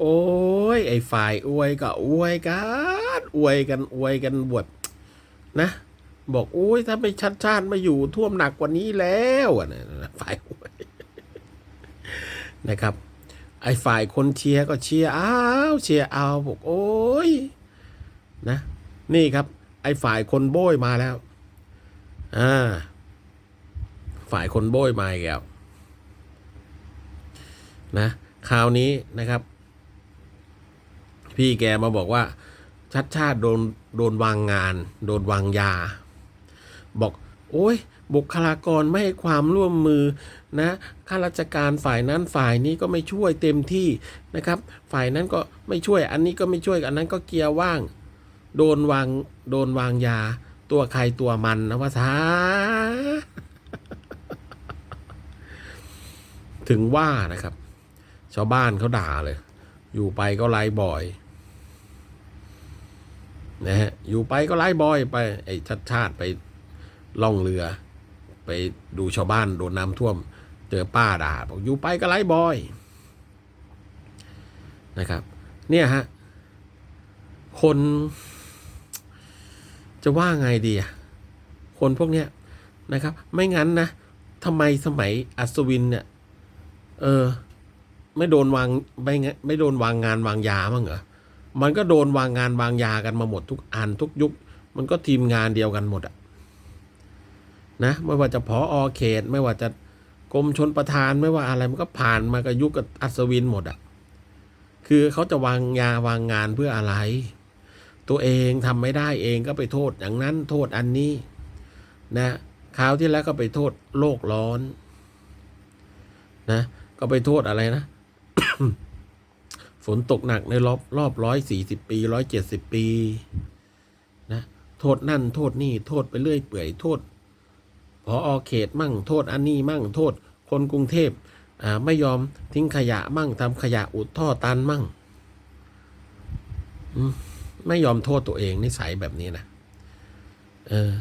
โอ้ย ไอ้ฝ่ายอวยก็อวยกันอวยกันอวยกันบวชนะ บอกโอ้ยถ้าไม่ชัดชาติมาอยู่ท่วมหนักกว่านี้แล้วอะนะฝ่ายอวยนะครับ ไอ้ฝ่ายคนเชียร์ก็เชียร์อ้าวเชียร์เอาบอกโอ้ยนะ นี่ครับ ไอ้ฝ่ายคนโบยมาแล้วอ่าฝ่ายคนโบยมาอีกแล้วนะคราวนี้นะครับ พี่แกมาบอกว่า ชัดชาติโดนโดนวางงาน โดนวางยา บอก โอ้ยบุคลากรไม่ให้ความร่วมมือนะข้าราชการฝ่ายนั้นฝ่ายนี้ก็ไม่ช่วยเต็มที่นะครับ ฝ่ายนั้นก็ไม่ช่วย อันนี้ก็ไม่ช่วย อันนั้นก็เกียร์ว่าง โดนวางโดนวางยา ตัวใครตัวมันนะว่าซาถึงว่านะครับ ชาวบ้านเขาด่าเลย อยู่ไปก็ไล่บ่อยนะฮะอยู่ไปก็ไล่บ่อยไปไอ้ชัดชาติไปล่องเรือ ไปดูชาวบ้านโดนน้ำท่วม เจอป้าด่าบอกอยู่ไปก็ไล่บ่อยนะครับ เนี่ยฮะคน จะว่าไงดีอะคนพวกเนี้ยนะครับ ไม่งั้นนะทำไมสมัยอัศวินเนี่ย เออ ไม่โดนวางไม่ไม่โดนวางงานวางยามั้งเหรอมันก็โดนวางงานวางยากันมาหมดทุกอันทุกยุค มันก็ทีมงานเดียวกันหมดอะนะไม่ว่าจะพออเขต ไม่ว่าจะกรมชนประทานไม่ว่าอะไรมันก็ผ่านมากับยุคกับอัศวินหมดอะคือเขาจะวางยาวางงานเพื่ออะไร ตัวเองทำไม่ได้เองก็ไปโทษอย่างนั้นโทษอันนี้ นะคราวที่แล้วก็ไปโทษโลกร้อน นะ ก็ไปโทษอะไรนะ ฝนตกหนักในรอบรอบร้อยสี่สิบปีร้อยเจ็ดสิบปี นะ โทษนั่นโทษนี่โทษไปเรื่อยเปื่อยโทษพออเขตมั่ง โทษอันนี้มั่ง โทษ คนกรุงเทพอ่าไม่ยอมทิ้งขยะมั่งทำขยะอุดท่อตันมั่งไม่ยอมโทษตัวเองนิสัยแบบนี้นะเออ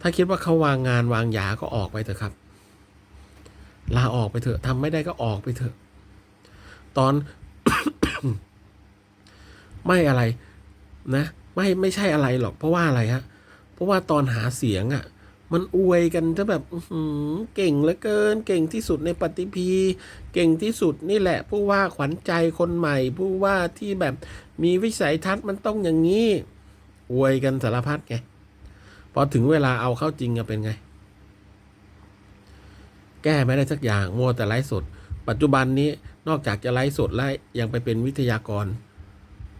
ถ้าคิดว่าเขาวางงานวางยาก็ออกไปเถอะครับ ลาออกไปเถอะทำไม่ได้ก็ออกไปเถอะ ตอน ไม่อะไร นะไม่ไม่ใช่อะไรหรอกเพราะว่าอะไรฮะเพราะว่าตอนหาเสียงอะ่ะ มันอวยกันจะแบบหืเก่งเหลือเกิน เก่งที่สุดในปฏิพี เก่งที่สุดนี่แหละ ผู้ว่าขวัญใจคนใหม่ ผู้ว่าที่แบบมีวิสัยทัศน์มันต้องอย่างนี้อวยกันสารพัดไงพอถึงเวลาเอาเข้าจริงอะเป็นไง แก้ไม่ได้สักอย่างมัวแต่ไลฟ์สด ปัจจุบันนี้นอกจากจะไลฟ์สดแล้วยังไปเป็นวิทยากร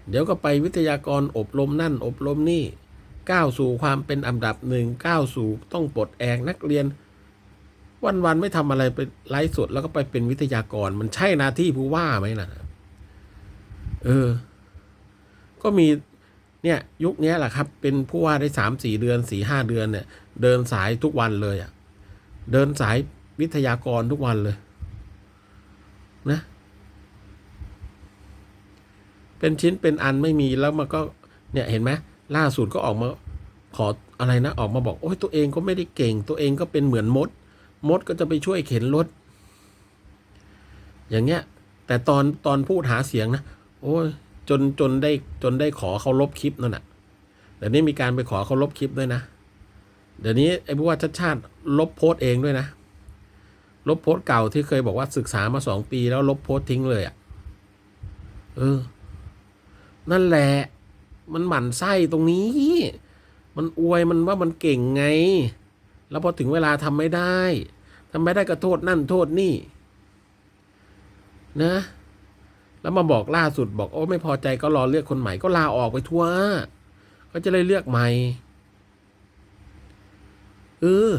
เดี๋ยวก็ไปวิทยากรอบรมนั่นอบรมนี่ก้าวสู่ความเป็นอันดับหนึ่งก้าวสู่ต้องปลดแอกนักเรียน วันๆไม่ทำอะไรไปไลฟ์สดแล้วก็ไปเป็นวิทยากร มันใช่หน้าที่ผู้ว่าไหมล่ะ เออ ก็มีเนี่ย ยุคนี้แหละครับ เป็นผู้ว่าได้สามสี่เดือนสี่ห้าเดือนเนี่ย เดินสายทุกวันเลยอะ่ะ เดินสาย วิทยากรทุกวันเลยนะเป็นชิ้นเป็นอันไม่มีแล้วมันก็เนี่ยเห็นไหมล่าสุดก็ออกมาขออะไรนะออกมาบอกโอ้ยตัวเองก็ไม่ได้เก่ง ตัวเองก็เป็นเหมือนมด มดก็จะไปช่วยเข็นรถ อย่างเงี้ย แต่ตอนตอนพูดหาเสียงนะโอ้ยจนจนได้จนได้ขอเขาลบคลิปนั่นแหะเดี๋ยวนี้มีการไปขอเขาลบคลิปด้วยนะ เดี๋ยวนี้ไอ้ผู้ว่าชัดชาติลบโพสต์เองด้วยนะ ลบโพสต์เก่าที่เคยบอกว่าศึกษามาสองปีแล้วลบโพสต์ทิ้งเลยอะ่ะ เออ นั่นแหละ มันหมั่นไส้ตรงนี้ มันอวยมันว่ามันเก่งไง แล้วพอถึงเวลาทำไม่ได้ทำไม่ได้ก็โทษนั่นโทษนี่ นะ แล้วมาบอกล่าสุดบอกโอ้ไม่พอใจก็รอเลือกคนใหม่ก็ลาออกไปทั่วก็จะเลยเลือกใหม่เออ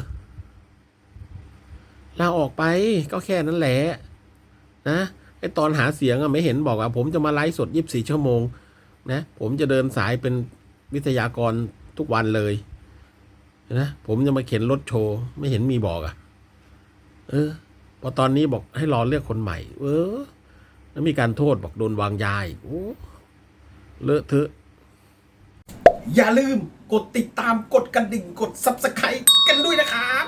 ลาออกไปก็แค่นั้นแหละนะไอตอนหาเสียงอะไม่เห็นบอกอะผมจะมาไลฟ์สดยีิบสี่ชั่วโมงนะผมจะเดินสายเป็นวิทยากรทุกวันเลยนะผมจะมาเข็นรถโชว์ ไม่เห็นมีบอกอะเออ พอตอนนี้บอกให้รอเลือกคนใหม่ เออ แล้วมีการโทษบอกโดนวางยาอีกโอ้เลอะเทอะ อย่าลืมกดติดตามกดกระดิ่งกด Subscribe กันด้วยนะครับ